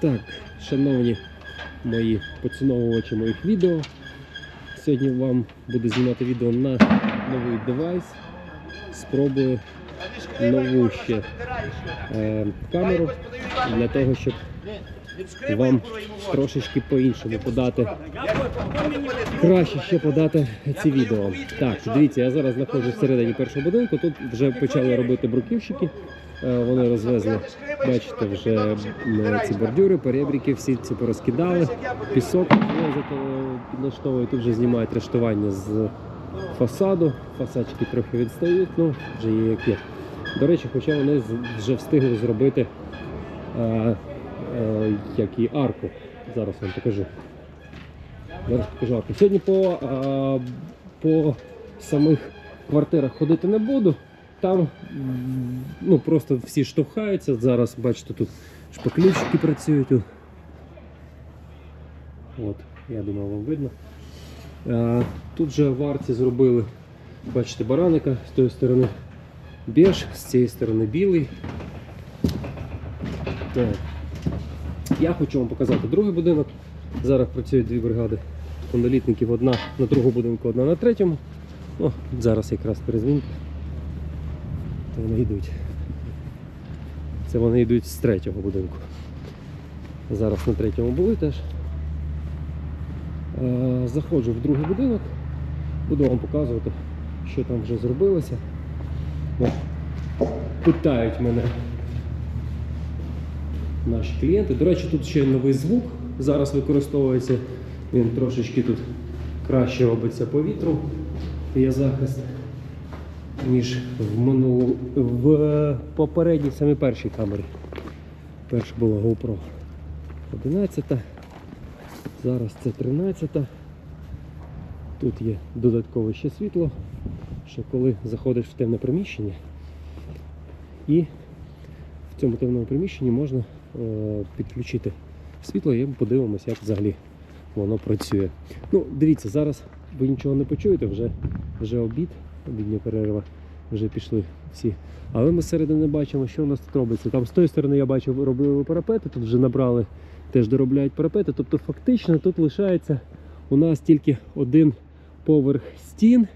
Так, шановні мої поціновувачі моїх відео. Сьогодні вам буду знімати відео на новий девайс. Спробую нову ще е, камеру для того, щоб вам трошечки по-іншому подати. Краще ще подати ці відео. Так, дивіться, я зараз знаходжусь всередині першого будинку. Тут вже почали робити бруківщики. Е, Вони розвезли, бачите, вже ці бордюри, перебріки, всі ці порозкидали. Пісок е, підлаштовують, тут вже знімають рештування з фасаду. Фасадчики трохи відстають, ну вже є як є. До речі, хоча вони вже встигли зробити е, е, як і арку. Зараз вам покажу. Зараз покажу арку. Сьогодні по, по самих квартирах ходити не буду. Там ну, просто всі штовхаються. Зараз бачите, тут шпаклівщики працюють. От, я думаю, вам видно. Тут же в арці зробили, бачите, бараника з тої сторони біж, з цієї сторони білий. Так. Я хочу вам показати другий будинок. Зараз працюють дві бригади монолітників, одна на другому будинку, одна на третьому. О, зараз якраз перезвінка. То вони йдуть. Це вони йдуть з третього будинку. Зараз на третьому були теж. Е, Заходжу в другий будинок, буду вам показувати, що там вже зробилося. Питають мене наші клієнти. До речі, тут ще новий звук зараз використовується. Він трошечки тут краще робиться по вітру. Є захист, ніж в минулу в попередній самій першій камері. Перша була GoPro 11. Зараз це 13. Тут є додаткове ще світло, що коли заходиш в темне приміщення і в цьому темному приміщенні можна е, підключити світло і подивимося, як взагалі воно працює. Ну, дивіться, зараз ви нічого не почуєте, вже, вже обід, обідня перерва, вже пішли всі. Але ми зсередини бачимо, що у нас тут робиться. Там з тої сторони я бачив, робили парапети, тут вже набрали, теж доробляють парапети. Тобто фактично тут лишається у нас тільки один поверх стін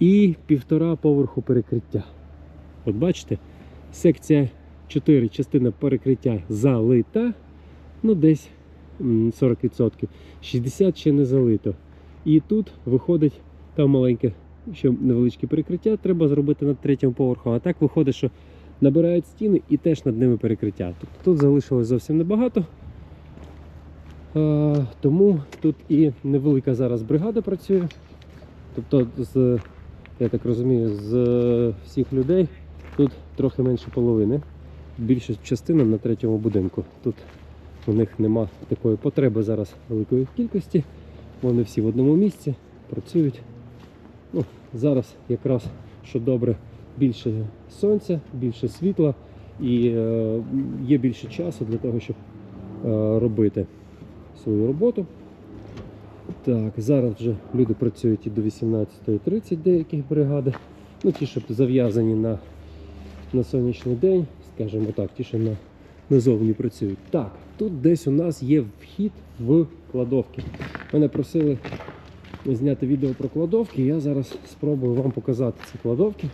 і півтора поверху перекриття. От бачите, секція 4, частина перекриття залита, ну десь 40%. 60% ще не залито. І тут виходить там маленьке, ще невеличке перекриття, треба зробити над третім поверхом. А так виходить, що набирають стіни і теж над ними перекриття. Тобто тут залишилось зовсім небагато. Тому тут і невелика зараз бригада працює. Тобто, з, я так розумію, з всіх людей тут трохи менше половини. Більша частина на третьому будинку. Тут у них нема такої потреби зараз великої кількості. Вони всі в одному місці працюють. Ну, зараз якраз що добре, більше сонця, більше світла і е, є більше часу для того, щоб е, робити свою роботу. Так, зараз вже люди працюють і до 18.30 деякі бригади. Ну, ті, що зав'язані на, на сонячний день, скажімо так, ті, що на, назовні працюють. Так, тут десь у нас є вхід в кладовки. Мене просили зняти відео про кладовки. Я зараз спробую вам показати ці кладовки.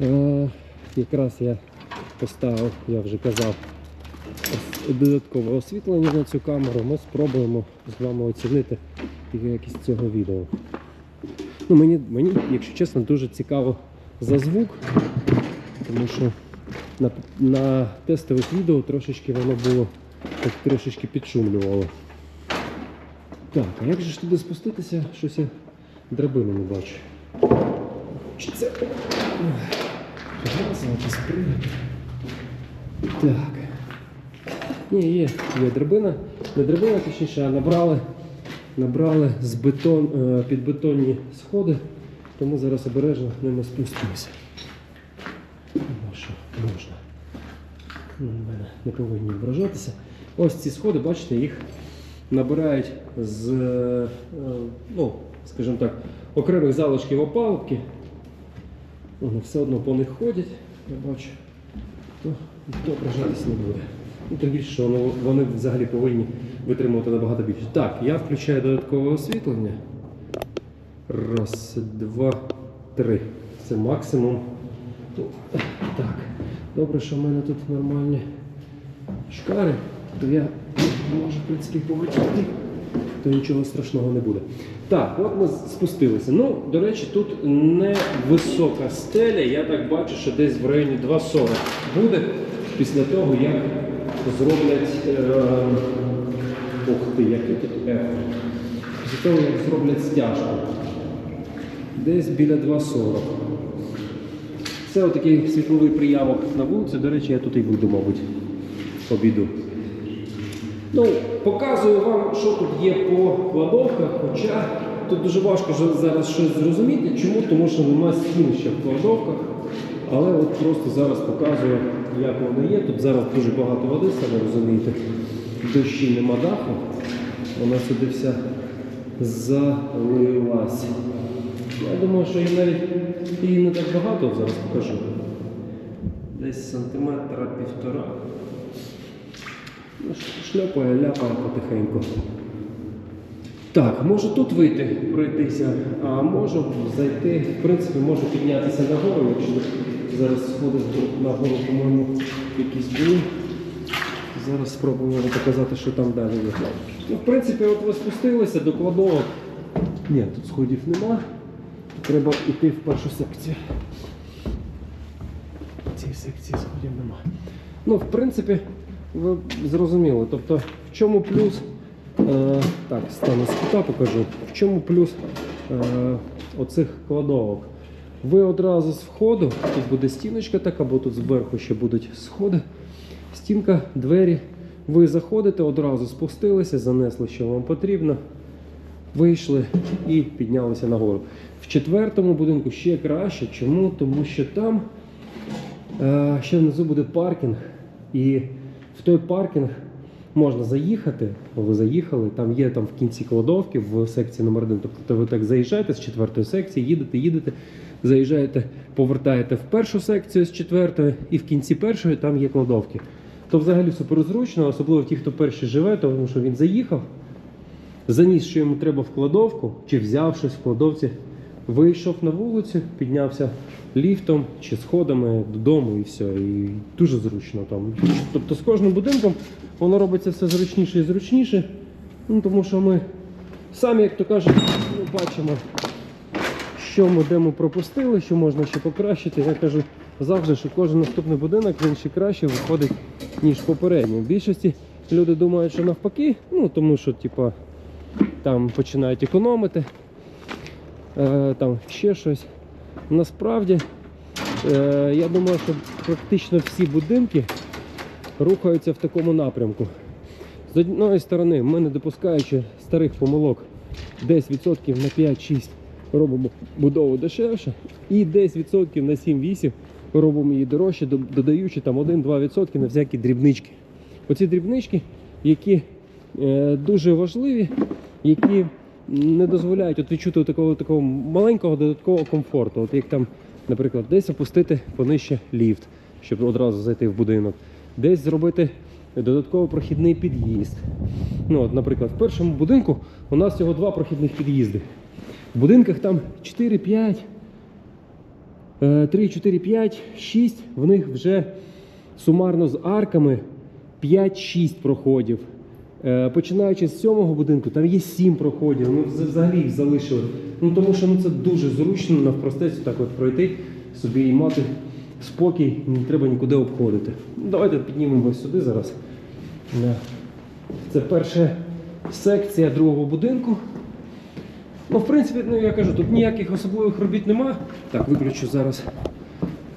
Е, якраз я поставив, я вже казав, додаткове освітлення на цю камеру. Ми спробуємо з вами оцінити якість цього відео. Ну, мені, мені, якщо чесно, дуже цікаво за звук, тому що на, на тестових відео трошечки воно було трошечки підшумлювало. Так, а як же ж туди спуститися? Щось я драбину не бачу. Чи це? Зв'язуватись пригати. Так. Ні, є, є драбина. Не драбина, точніше, а набрали, набрали з бетон, е, підбетонні сходи, тому зараз обережно ними спустимося. Що можна. Не повинні вражатися. Ось ці сходи, бачите, їх набирають з, е, ну, скажімо так, окремих залишків опалубки. Вони все одно по них ходять, я бачу, то ображатись не буде. Ну, тим більше, що вони взагалі повинні витримувати набагато більше. Так, я включаю додаткове освітлення. Раз, два, три. Це максимум. Так. Добре, що в мене тут нормальні шкари, то я можу, в принципі, повертати, то нічого страшного не буде. Так, от ми спустилися. Ну, до речі, тут не висока стеля, я так бачу, що десь в районі 2,40 буде після того, як зроблять. Е... Ух ти, яке тут ехо. Після того, як зроблять стяжку. Десь біля 2,40. Це отакий світловий приямок на вулиці. До речі, я тут і буду, мабуть, обіду. Ну, показую вам, що тут є по кладовках, хоча тут дуже важко зараз щось зрозуміти. Чому? Тому що нема стін ще в кладовках. Але от просто зараз показую, як воно є. Тут зараз дуже багато води, самі розумієте. Дощі нема даху. Вона сюди вся залилась. Я думаю, що її навіть її не так багато, зараз покажу. Десь сантиметра півтора. Шльопає, ляпає потихеньку. Так, можу тут вийти, пройтися, а можу зайти, в принципі, можу піднятися нагору, якщо зараз сходи нагору, по-моєму, якісь були. Зараз спробуємо показати, що там далі є. Ну, в принципі, от ви спустилися до кладовок. Ні, тут сходів нема. Треба йти в першу секцію. В цій секції сходів нема. Ну, в принципі, ви зрозуміли. Тобто, в чому плюс. Е, так, стану з покажу. В чому плюс е, оцих кладовок? Ви одразу з входу, тут буде стіночка така, бо тут зверху ще будуть сходи. Стінка, двері. Ви заходите, одразу спустилися, занесли, що вам потрібно. Вийшли і піднялися нагору. В четвертому будинку ще краще. Чому? Тому що там е, ще внизу буде паркінг, і в той паркінг можна заїхати. бо Ви заїхали, там є там в кінці кладовки в секції номер 1 Тобто ви так заїжджаєте з четвертої секції, їдете, їдете, заїжджаєте, повертаєте в першу секцію з четвертої, і в кінці першої там є кладовки. То взагалі суперзручно, особливо ті, хто перший живе, тому що він заїхав заніс, що йому треба в кладовку, чи взяв щось в кладовці, вийшов на вулицю, піднявся ліфтом чи сходами додому і все. І дуже зручно там. Тобто з кожним будинком воно робиться все зручніше і зручніше. Ну, тому що ми самі, як то кажуть, ну, бачимо, що ми де ми пропустили, що можна ще покращити. Я кажу завжди, що кожен наступний будинок він ще краще виходить, ніж попередній. В більшості люди думають, що навпаки, ну тому що, типа, там починають економити, там ще щось. Насправді, е, я думаю, що практично всі будинки рухаються в такому напрямку. З однієї сторони, ми не допускаючи старих помилок, десь відсотків на 5-6 робимо будову дешевше, і десь відсотків на 7-8 робимо її дорожче, додаючи там 1-2% на всякі дрібнички. Оці дрібнички, які е, дуже важливі, які не дозволяють от відчути такого, такого маленького додаткового комфорту. От як там, наприклад, десь опустити понижче ліфт, щоб одразу зайти в будинок, десь зробити додатково прохідний під'їзд. Ну, от, наприклад, в першому будинку у нас всього два прохідних під'їзди. В будинках там 4-5, 3, 4, 5, 6, в них вже сумарно з арками 5-6 проходів. Е, Починаючи з сьомого будинку, там є 7 проходів. Ми взагалі їх залишили. Ну тому що ну, це дуже зручно навпростець так от пройти собі і мати спокій, не треба нікуди обходити. Ну, Давайте піднімемось сюди зараз. Е, Це перша секція другого будинку. Ну, в принципі, ну я кажу, тут ніяких особливих робіт нема. Так, виключу зараз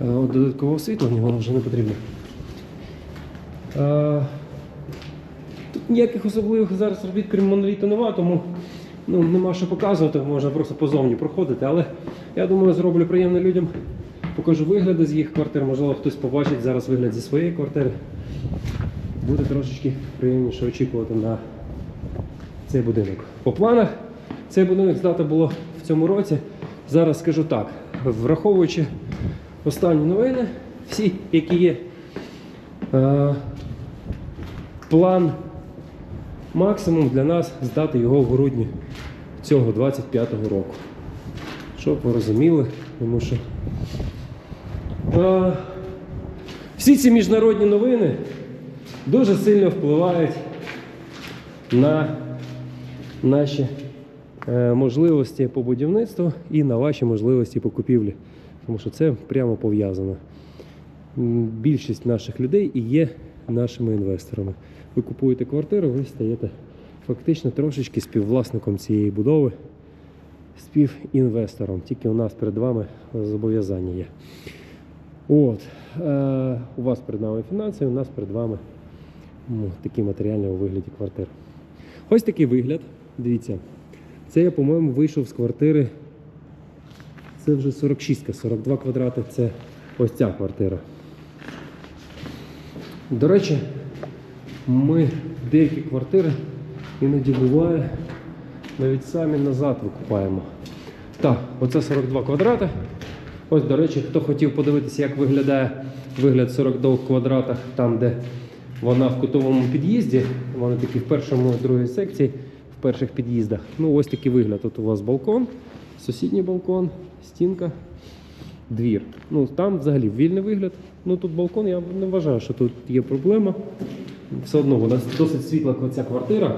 е, от додаткове освітлення, воно вже не потрібно. Ніяких особливих зараз робіт, крім моноліту, нема, тому ну, нема що показувати, можна просто позовні проходити. Але я думаю, зроблю приємно людям. Покажу вигляди з їх квартир, можливо, хтось побачить зараз вигляд зі своєї квартири. Буде трошечки приємніше очікувати на цей будинок. По планах цей будинок здати було в цьому році. Зараз скажу так, враховуючи останні новини, всі, які є, е, план максимум для нас здати його в грудні цього 25-го року. Щоб ви розуміли, тому що а, всі ці міжнародні новини дуже сильно впливають на наші е, можливості по будівництву і на ваші можливості по купівлі. Тому що це прямо пов'язано. Більшість наших людей і є нашими інвесторами. Ви купуєте квартиру, ви стаєте фактично трошечки співвласником цієї будови, співінвестором. Тільки у нас перед вами зобов'язання є. От, е, у вас перед нами фінанси, у нас перед вами ну, такі матеріальні у вигляді квартир. Ось такий вигляд. Дивіться. Це я, по-моєму, вийшов з квартири. Це вже 46, 42 квадрати це ось ця квартира. До речі, ми деякі квартири іноді буває навіть самі назад викупаємо. Так, оце 42 квадрати. Ось, до речі, хто хотів подивитися, як виглядає вигляд 42 квадратах, там, де вона в кутовому під'їзді, вони такі в першому другій секції, в перших під'їздах. Ну, ось такий вигляд. Тут у вас балкон, сусідній балкон, стінка, двір. Ну, там взагалі вільний вигляд. Ну тут балкон, я не вважаю, що тут є проблема. Все одно у нас досить світла ця квартира.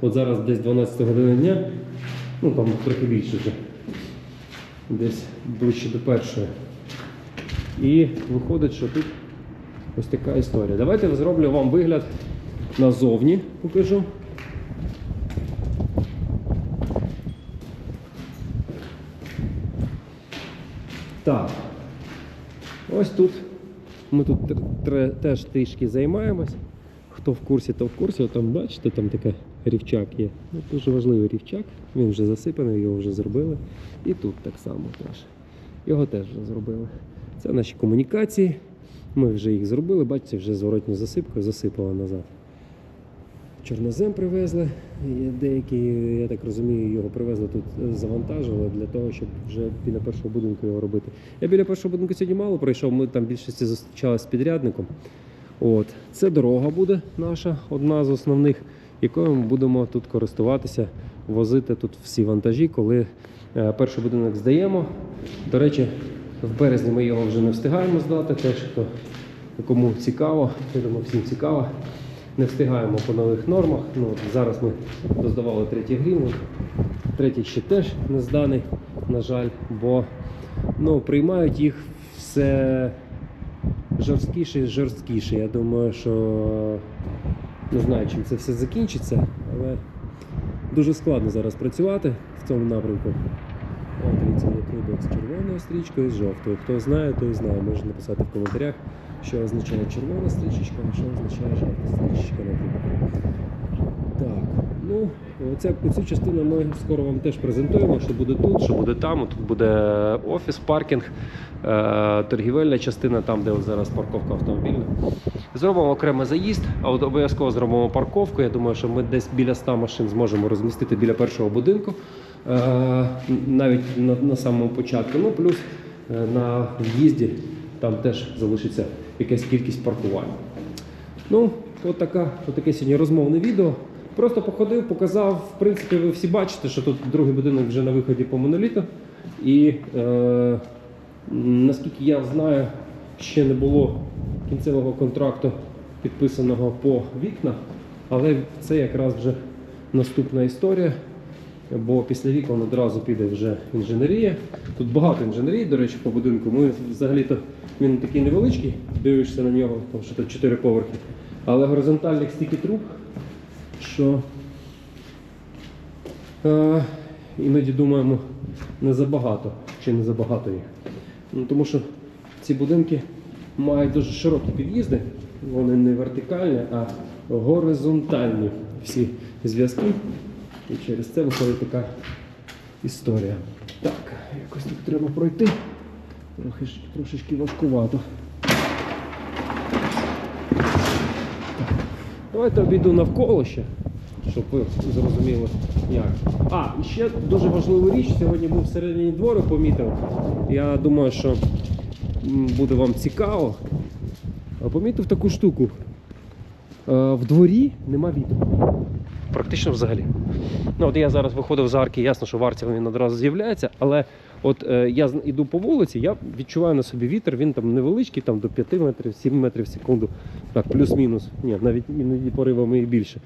От зараз десь 12 години дня, ну там трохи більше вже. Десь ближче до першої. І виходить, що тут ось така історія. Давайте зроблю вам вигляд назовні, покажу. Так. Ось тут ми тут теж трішки займаємось. Хто в курсі, то в курсі. Там бачите, там така рівчак є. Ну, дуже важливий рівчак. Він вже засипаний, його вже зробили. І тут так само теж. Його теж вже зробили. Це наші комунікації. Ми вже їх зробили, бачите, вже зворотню засипкою засипали назад. Чорнозем привезли. Деякі, я так розумію, його привезли тут, е, завантажили для того, щоб вже біля першого будинку його робити. Я біля першого будинку сьогодні мало пройшов, ми там більшості зустрічалися з підрядником. От. Це дорога буде наша, одна з основних, якою ми будемо тут користуватися, возити тут всі вантажі, коли е, перший будинок здаємо. До речі, в березні ми його вже не встигаємо здати. Теж хто кому цікаво, я думаю, всім цікаво. Не встигаємо по нових нормах. Ну, от зараз ми доздавали третій грін. Третій ще теж не зданий, на жаль, бо ну, приймають їх все жорсткіше і жорсткіше. Я думаю, що не знаю, чим це все закінчиться, але дуже складно зараз працювати в цьому напрямку. О, дивіться, є трубок з червоною стрічкою і з жовтою. Хто знає, той знає. Може написати в коментарях, що означає червона стрічечка, а що означає жовта стрічечка на трубах. Так, ну оця, цю частину ми скоро вам теж презентуємо, що буде тут, що буде там. Тут буде офіс, паркінг, е, торгівельна частина, там, де зараз парковка автомобільна. Зробимо окремий заїзд, а от обов'язково зробимо парковку. Я думаю, що ми десь біля 100 машин зможемо розмістити біля першого будинку, е, навіть на, на самому початку. Ну, плюс е, на в'їзді там теж залишиться якась кількість паркувань. Ну, от така, от таке сьогодні розмовне відео. Просто походив, показав. В принципі, ви всі бачите, що тут другий будинок вже на виході по моноліту. І е, наскільки я знаю, ще не було кінцевого контракту підписаного по вікнах, але це якраз вже наступна історія. Бо після вікон одразу піде вже інженерія. Тут багато інженерії, до речі, по будинку. Ми взагалі-то він такий невеличкий, дивишся на нього, тому що тут 4 поверхи. Але горизонтальних стільки труб, що е, іноді думаємо не забагато чи не забагато їх. Ну, тому що ці будинки мають дуже широкі під'їзди, вони не вертикальні, а горизонтальні всі зв'язки. І через це виходить така історія. Так, якось тут треба пройти. Трошечки важкувато. Давайте обійду навколо ще, щоб ви зрозуміли як. А, і ще дуже важлива річ. Сьогодні був всередині двору, помітив. Я думаю, що буде вам цікаво. Помітив таку штуку. Е, в дворі нема вітру. Практично взагалі. Ну, от я зараз виходив з арки, ясно, що в він одразу з'являється, але от е, я іду по вулиці, я відчуваю на собі вітер, він там невеличкий, там до 5 метрів, 7 метрів в секунду. Так, плюс-мінус. Ні, навіть іноді поривами і більше.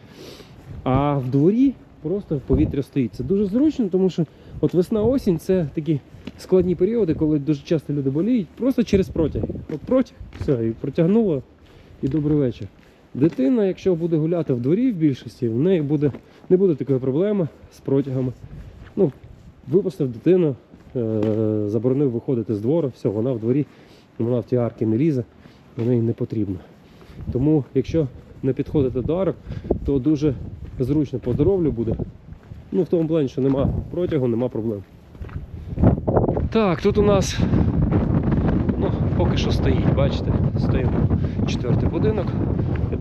А в дворі просто повітря стоїть. Це дуже зручно, тому що от весна-осінь це такі складні періоди, коли дуже часто люди боліють, просто через протяг. От протяг, все, і протягнуло, і добрий вечір. Дитина, якщо буде гуляти в дворі в більшості, в неї буде, не буде такої проблеми з протягами. Ну, випустив дитину, е- заборонив виходити з двору, все, вона в дворі, вона в ті арки не лізе, вона їй не потрібна. Тому, якщо не підходити до арок, то дуже зручно по здоров'ю буде. Ну, в тому плані, що нема протягу, нема проблем. Так, тут у нас ну, поки що стоїть, бачите, стоїмо четвертий будинок.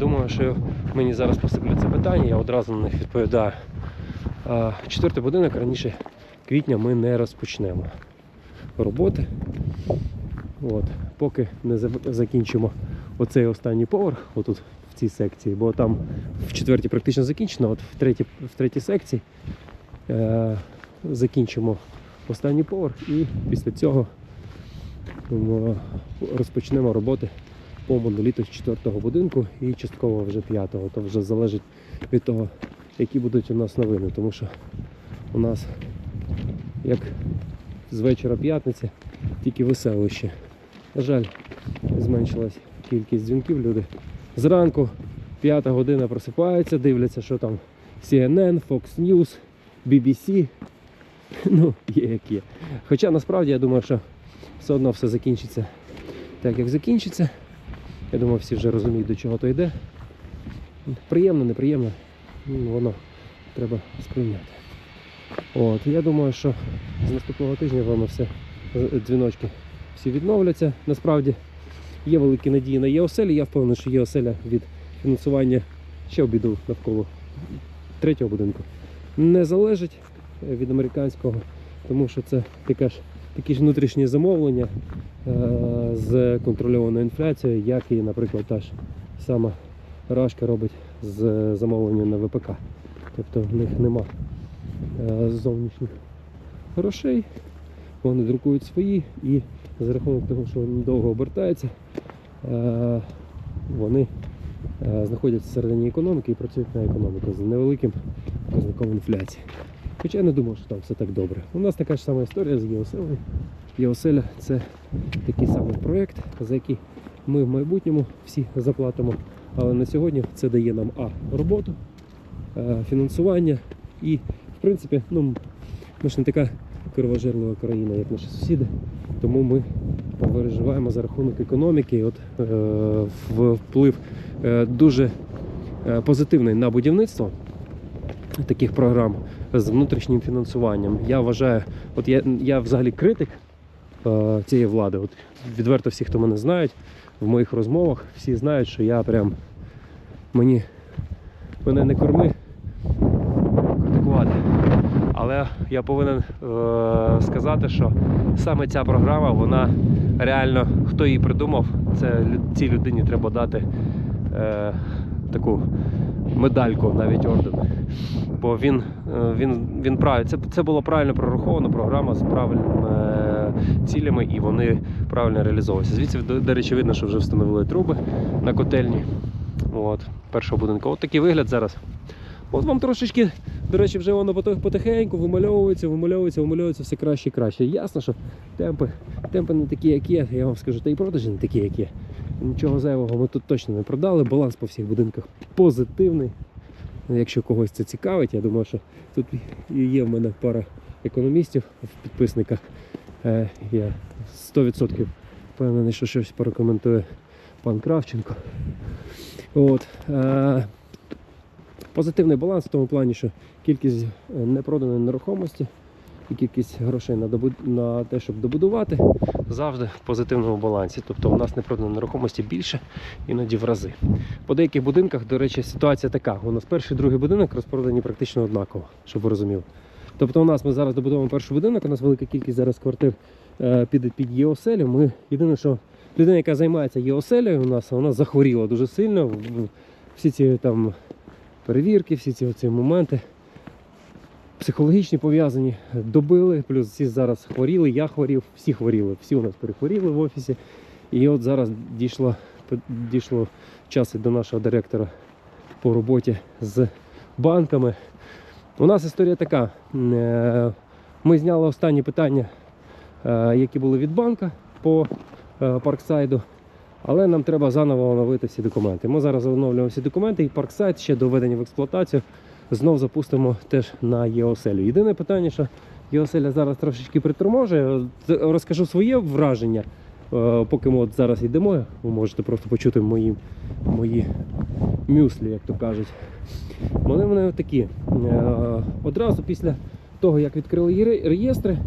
Думаю, що мені зараз посипляться питання, я одразу на них відповідаю. Четвертий будинок раніше квітня ми не розпочнемо роботи. От, поки не закінчимо оцей останній поверх, отут в цій секції, бо там в четвертій практично закінчено, от в третій, в третій секції е, закінчимо останній поверх і після цього розпочнемо роботи по моноліту четвертого будинку і частково вже п'ятого. То вже залежить від того, які будуть у нас новини, тому що у нас як з вечора п'ятниці тільки веселище. На жаль, зменшилась кількість дзвінків. Люди зранку, п'ята година просипаються, дивляться, що там CNN, Fox News, BBC. Ну, є як є. Хоча насправді я думаю, що все одно все закінчиться так, як закінчиться. Я думаю, всі вже розуміють, до чого то йде. Приємно, неприємно, ну, воно треба сприйняти. От, я думаю, що з наступного тижня воно все дзвіночки всі відновляться. Насправді є великі надії на ЄОСЕЛі. Я впевнений, що ЄОСЕЛя від фінансування ще обіду навколо третього будинку не залежить е, від американського, тому що це така ж, такі ж внутрішні замовлення е, з контрольованою інфляцією, як і, наприклад, та ж сама Рашка робить з замовленням на ВПК. Тобто в них нема е, зовнішніх грошей, вони друкують свої і за рахунок того, що вони довго обертаються, е, вони знаходяться всередині економіки і працюють на економіку з невеликим показником інфляції. Хоча я не думав, що там все так добре. У нас така ж сама історія з Єоселею. Єоселя це такий самий проєкт, за який ми в майбутньому всі заплатимо. Але на сьогодні це дає нам А роботу, е, фінансування і, в принципі, ну, ми ж не така кровожерлива країна, як наші сусіди, тому ми переживаємо за рахунок економіки. От е, вплив е, дуже е, позитивний на будівництво таких програм з внутрішнім фінансуванням. Я вважаю, от я, я взагалі критик е, цієї влади. От відверто всі, хто мене знають, в моїх розмовах всі знають, що я прям мені мене не корми критикувати. Але я повинен е, сказати, що саме ця програма, вона реально, хто її придумав, це цій людині треба дати е, таку медальку, навіть орден. Бо він, е, він, він прав... це, це було правильно прораховано, програма з правильними е, цілями, і вони правильно реалізовуються. Звідси, до, до речі, видно, що вже встановили труби на котельні. От, першого будинку. От такий вигляд зараз. От вам трошечки, до речі, вже воно потихеньку вимальовується, вимальовується, вимальовується все краще і краще. Ясно, що темпи, темпи не такі, як є, я вам скажу, та і продажі не такі, як є. Нічого зайвого ми тут точно не продали. Баланс по всіх будинках позитивний. Якщо когось це цікавить, я думаю, що тут є в мене пара економістів в підписниках. Е, Я 100% впевнений, що щось порекомендує пан Кравченко. От. Е, позитивний баланс в тому плані, що кількість е, непроданої нерухомості і кількість грошей на те, щоб добудувати, завжди в позитивному балансі. Тобто у нас непроданої нерухомості більше, іноді в рази. По деяких будинках, до речі, ситуація така. У нас перший і другий будинок розпродані практично однаково, щоб ви розуміли. Тобто у нас ми зараз добудовуємо перший будинок, у нас велика кількість зараз квартир піде під ЄОСЕЛю. Ми єдине, що людина, яка займається ЄОСЕЛю, у нас вона захворіла дуже сильно. всі ці там перевірки, всі ці оці моменти психологічні пов'язані, добили, плюс всі зараз хворіли, я хворів, всі хворіли, всі у нас перехворіли в офісі. І от зараз дійшло, дійшло час і до нашого директора по роботі з банками. У нас історія така. Е, Ми зняли останні питання, е, які були від банка по е, парксайду. Але нам треба заново оновити всі документи. Ми зараз оновлюємо всі документи і парксайд ще до введення в експлуатацію знов запустимо теж на ЄОСелю. Єдине питання, що ЄОСеля зараз трошечки приторможує. Розкажу своє враження. Е, Поки ми от зараз йдемо, ви можете просто почути мої, мої мюслі, як то кажуть. Вони вони такі. Е, Одразу після того, як відкрили реєстри,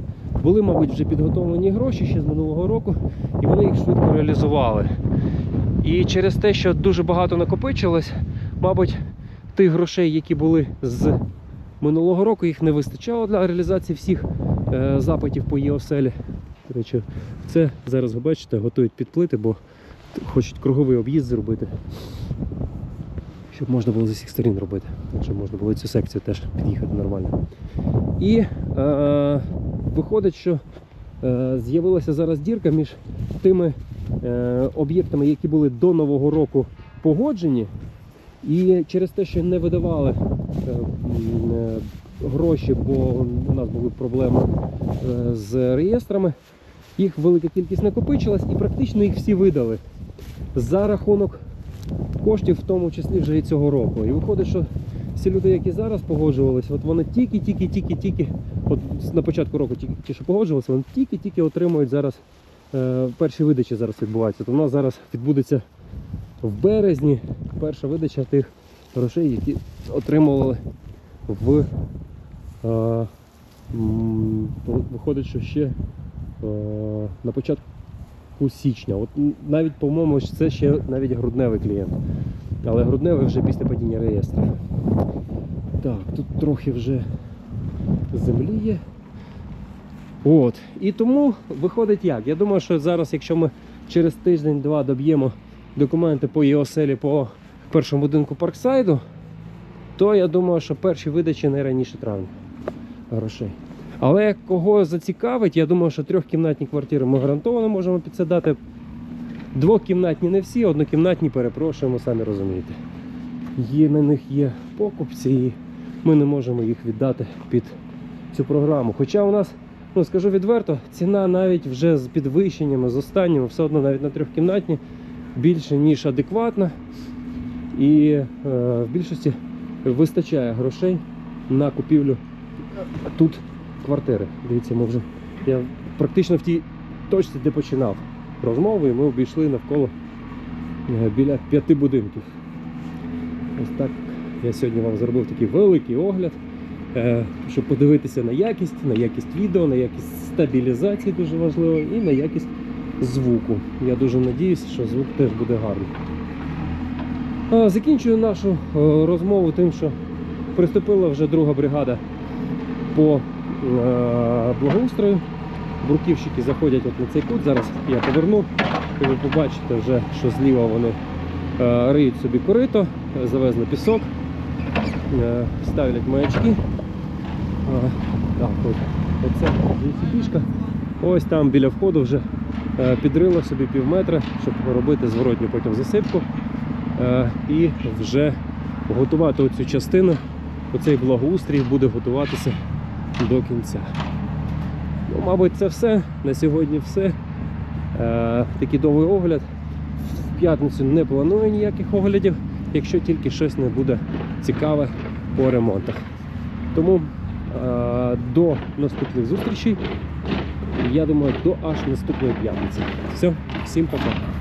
були, мабуть, вже підготовлені гроші ще з минулого року, і вони їх швидко реалізували. І через те, що дуже багато накопичилось, мабуть, тих грошей, які були з минулого року, їх не вистачало для реалізації всіх е, запитів по ЄОСелі. До речі, це зараз ви бачите, готують підплити, бо хочуть круговий об'їзд зробити, щоб можна було з усіх сторін робити, щоб можна було цю секцію теж під'їхати нормально. І е, виходить, що е, з'явилася зараз дірка між тими е, об'єктами, які були до Нового року погоджені, і через те, що не видавали е, е, гроші, бо у нас були проблеми е, з реєстрами, їх велика кількість накопичилась і практично їх всі видали за рахунок коштів, в тому числі вже і цього року. І виходить, що всі люди, які зараз погоджувалися, от вони тільки-тільки-тільки-тільки, от на початку року тільки ті, що погоджувалися, вони тільки-тільки отримують зараз перші видачі зараз відбуваються. То у нас зараз відбудеться в березні перша видача тих грошей, які отримували в е, виходить, що ще е, на початку січня. От навіть, по-моєму, це ще навіть грудневий клієнт. Але грудневий вже після падіння реєстрів. Так, тут трохи вже землі є. От. І тому виходить як? Я думаю, що зараз, якщо ми через тиждень-два доб'ємо документи по ЄОСелі по першому будинку Парксайду, то я думаю, що перші видачі не раніше травня грошей. Але кого зацікавить, я думаю, що трьохкімнатні квартири ми гарантовано можемо під це дати. Двокімнатні не всі, однокімнатні перепрошуємо, самі розумієте. Є на них є покупці, і ми не можемо їх віддати під цю програму. Хоча у нас, ну скажу відверто, ціна навіть вже з підвищеннями, з останніми, все одно навіть на трьохкімнатні більше, ніж адекватна. І е, в більшості вистачає грошей на купівлю тут квартири. Дивіться, ми вже я практично в тій точці, де починав розмову, і ми обійшли навколо е, біля п'яти будинків. Ось так я сьогодні вам зробив такий великий огляд, е, щоб подивитися на якість, на якість відео, на якість стабілізації дуже важливо, і на якість звуку. Я дуже надіюся, що звук теж буде гарний. Закінчую нашу е, розмову тим, що приступила вже друга бригада по е, благоустрою. Бруківщики заходять от на цей кут. Зараз я поверну, і ви побачите вже, що зліва вони е, риють собі корито, завезли пісок, ставлять маячки. Так, оце пішка. Ось там біля входу вже е, підрило собі пів метра, щоб робити зворотню потім засипку. Е, і вже готувати оцю частину, оцей благоустрій буде готуватися до кінця. Ну, мабуть, це все. На сьогодні все. Е, такий довгий огляд. В п'ятницю не планую ніяких оглядів, якщо тільки щось не буде цікаве по ремонтах. Тому до наступних зустрічей. Я думаю, до аж наступної п'ятниці. Все, всім пока.